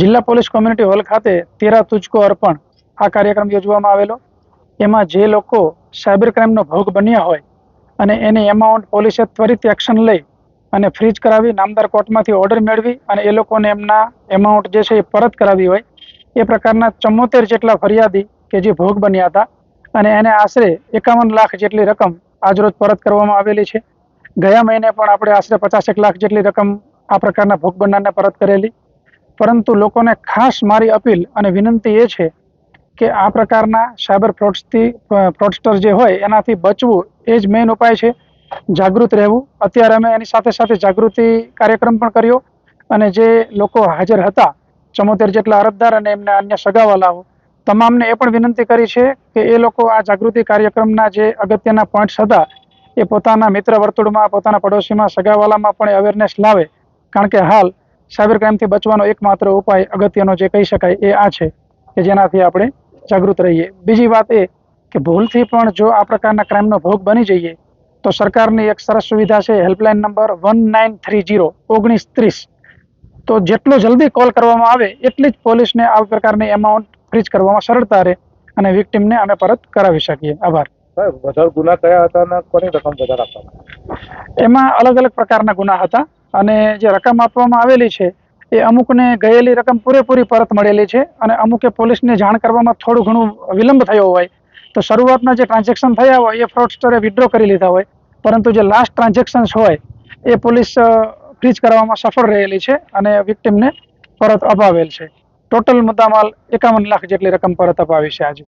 જિલ્લા police community hall ખાતે તેરા તુજકો અર્પણ આ કાર્યક્રમ યોજવામાં આવેલો. એમાં જે લોકો સાયબર ક્રાઇમનો ભોગ બન્યા હોય અને એની એમાઉન્ટ પોલીસે ત્વરિત એક્શન લઈ અને ફ્રીજ કરાવી, નામદાર કોર્ટમાંથી ઓર્ડર મેળવી અને એ લોકોને એમના એમાઉન્ટ જે છે એ પરત કરાવી હોય, એ પ્રકારના ચુમ્મોતેર જેટલા ફરિયાદી કે જે ભોગ બન્યા હતા અને એને આશરે એકાવન લાખ જેટલી રકમ આજરોજ પરત કરવામાં આવેલી છે. ગયા મહિને પણ આપણે આશરે પચાસેક લાખ જેટલી રકમ આ પ્રકારના ભોગ બનનારને પરત કરેલી. પરંતુ લોકોને ખાસ મારી અપીલ અને વિનંતી એ છે કે આ પ્રકારના સાયબર ફ્રોડ્સથી, ફ્રોડસ્ટર જે હોય એનાથી બચવું એ જ મેઇન ઉપાય છે. જાગૃત રહેવું. અત્યારે અમે એની સાથે સાથે જાગૃતિ કાર્યક્રમ પણ કર્યો અને જે લોકો હાજર હતા, ચમોતેર જેટલા અરજદાર અને એમના અન્ય સગાવાલાઓ, તમામને એ પણ વિનંતી કરી છે કે એ લોકો આ જાગૃતિ કાર્યક્રમના જે અગત્યના પોઈન્ટ્સ હતા એ પોતાના મિત્ર વર્તુળમાં, પોતાના પડોશીમાં, સગાવાલામાં પણ અવેરનેસ લાવે. કારણ કે હાલ સાયબર ક્રાઇમથી બચવાનો એકમાત્ર ઉપાય અગત્યનો જે કહી શકાય એ આ છે કે જેનાથી આપણે જાગૃત રહીએ. બીજી વાત એ કે ભૂલથી પણ જો આ પ્રકારના ક્રાઇમનો ભોગ બની જઈએ, તો સરકારની એક સરસ સુવિધા છે helpline number one nine three zero ઓગણીસ ત્રીસ. તો જેટલો જલ્દી કોલ કરવામાં આવે, એટલી જ પોલીસને આ પ્રકારની એમાઉન્ટ ફ્રીજ કરવામાં સરળતા રહે અને વિક્ટીમને અમે પરત કરાવી શકીએ. આભાર. સાહેબ, વધારે ગુના કયા હતા અને કોની રકમ વધારે આપવામાં એમાં અલગ અલગ પ્રકારના ગુના હતા અને જે રકમ આપવામાં આવેલી છે, એ અમુકને ગયેલી રકમ પૂરેપૂરી પરત મળેલી છે અને અમુકે પોલીસને જાણ કરવામાં થોડું ઘણું વિલંબ થયો હોય. તો શરૂઆતના જે ટ્રાન્ઝેક્શન થયા હોય, એ ફ્રોડસ્ટરે વિડ્રો કરી લીધા હોય. પરંતુ જે લાસ્ટ ટ્રાન્ઝેક્શન્સ હોય, એ પોલીસ ફ્રીજ કરવામાં સફળ રહેલી છે અને વિક્ટીમને પરત અપાવેલ છે. ટોટલ મુદ્દામાલ એકાવન લાખ જેટલી રકમ પરત અપાવી છે આજે.